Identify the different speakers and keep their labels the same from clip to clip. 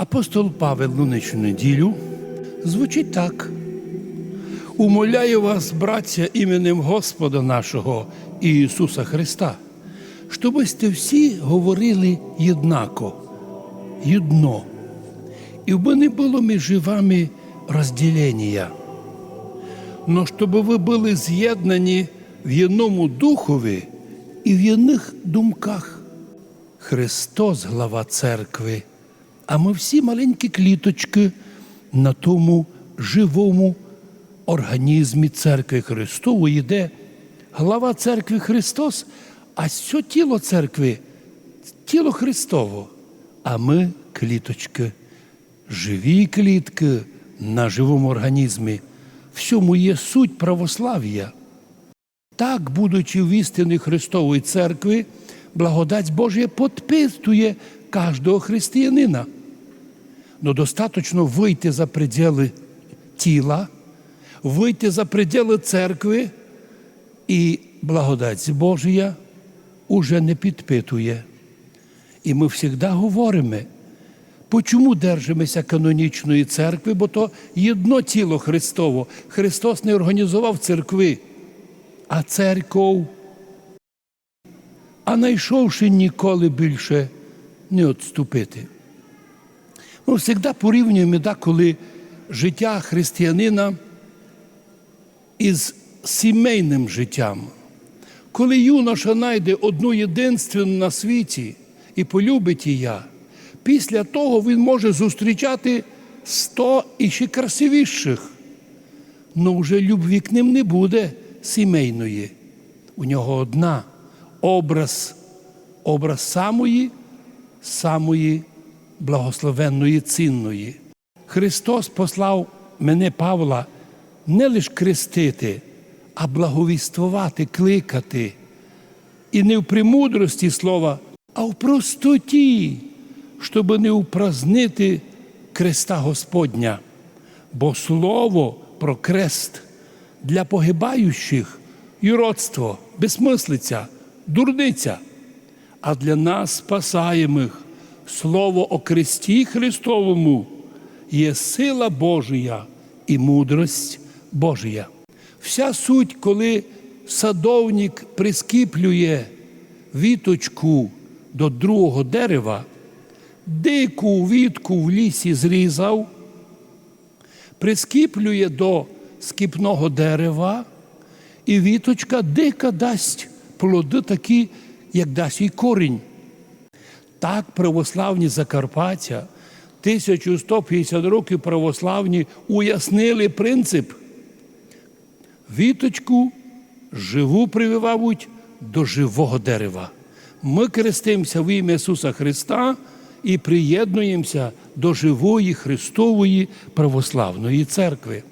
Speaker 1: Апостол Павел луничну неділю звучить так. Умоляю вас, браття, іменем Господа нашого Ісуса Христа, щоб ви всі говорили єднако, єдно, і б не було між вами розділення, но щоб ви були з'єднані в єдному духові і в єдних думках. Христос глава церкви, а ми всі маленькі кліточки на тому живому організмі церкви Христової, де глава церкви Христос, а все тіло церкви тіло Христово, а ми кліточки, живі клітки на живому організмі. Всьому є суть православ'я. Так, будучи в істини Христової церкви, благодать Божия підписує кожного християнина. Но достаточно вийти за пределы тіла, вийти за пределы церкви, і благодать Божия уже не підпитує. І ми завжди говоримо, Почому держимося канонічної церкви? Бо то єдно тіло Христово. Христос не організував церкви, а церков. А найшовши ніколи більше не відступити. Ми завжди порівнюємо, да, коли життя християнина із сімейним життям. Коли юноша знайде одну єдинственну на світі і полюбить її, після того він може зустрічати сто і ще красивіших. Ну вже любві к ним не буде сімейної. У нього одна образ, образ самої, самої благословенної цінної. Христос послав мене Павла не лише крестити, а благовіствувати, кликати. І не в премудрості слова, а в простоті, щоб не упразнити креста Господня. Бо слово про крест для погибаючих юродство, безсмислиця, дурниця, а для нас спасаємих слово о кресті Христовому є сила Божия і мудрость Божия. Вся суть, коли садовник прискіплює віточку до другого дерева, дику вітку в лісі зрізав, прискіплює до скіпного дерева, і віточка дика дасть плоди такі, як дасть і корінь. Так православні Закарпаття 1150 років православні уяснили принцип. Віточку живу прививають до живого дерева. Ми крестимося в ім'я Ісуса Христа і приєднуємося до живої Христової православної церкви.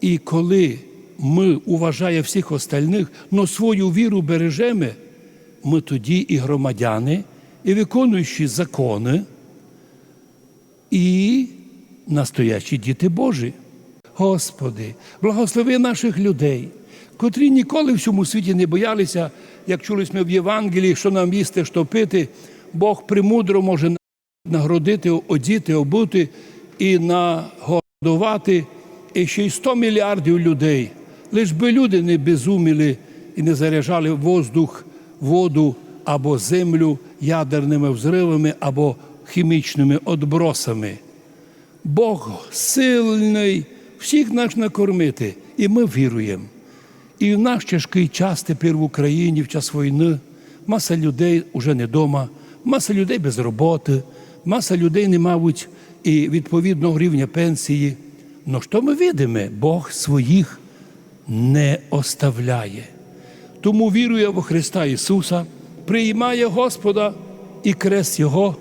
Speaker 1: І коли ми уважаємо всіх остальних, но свою віру бережемо, ми тоді і громадяни, і виконуючі закони, і настоячі діти Божі. Господи, благослови наших людей, котрі ніколи в цьому світі не боялися, як чулись ми в Євангелії, що нам їсти, що пити, Бог премудро може нагородити, одіти, обути і нагодувати і ще й 100 мільярдів людей. Лиш би люди не безуміли і не заряджали воздух, воду або землю ядерними взривами або хімічними отбросами. Бог сильний всіх нас накормити, і ми віруємо. І в наш тяжкий час тепер в Україні, в час війни, маса людей вже не вдома, маса людей без роботи, маса людей не мають і відповідного рівня пенсії. Ну що ми видимо? Бог своїх не оставляє. Тому вірує в Христа Ісуса, приймає Господа і крест Його,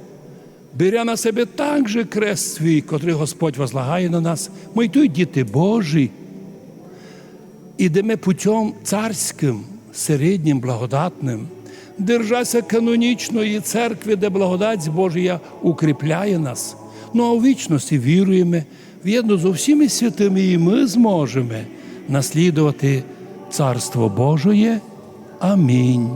Speaker 1: бере на себе так же крест свій, котрий Господь возлагає на нас. Ми й діти Божі. Ідемо путем царським, середнім, благодатним, держася канонічної церкви, де благодать Божія укріпляє нас. Ну а у вічності віруємо, в'єдно з усіми святими, і ми зможемо наслідувати Царство Божоє. Амінь.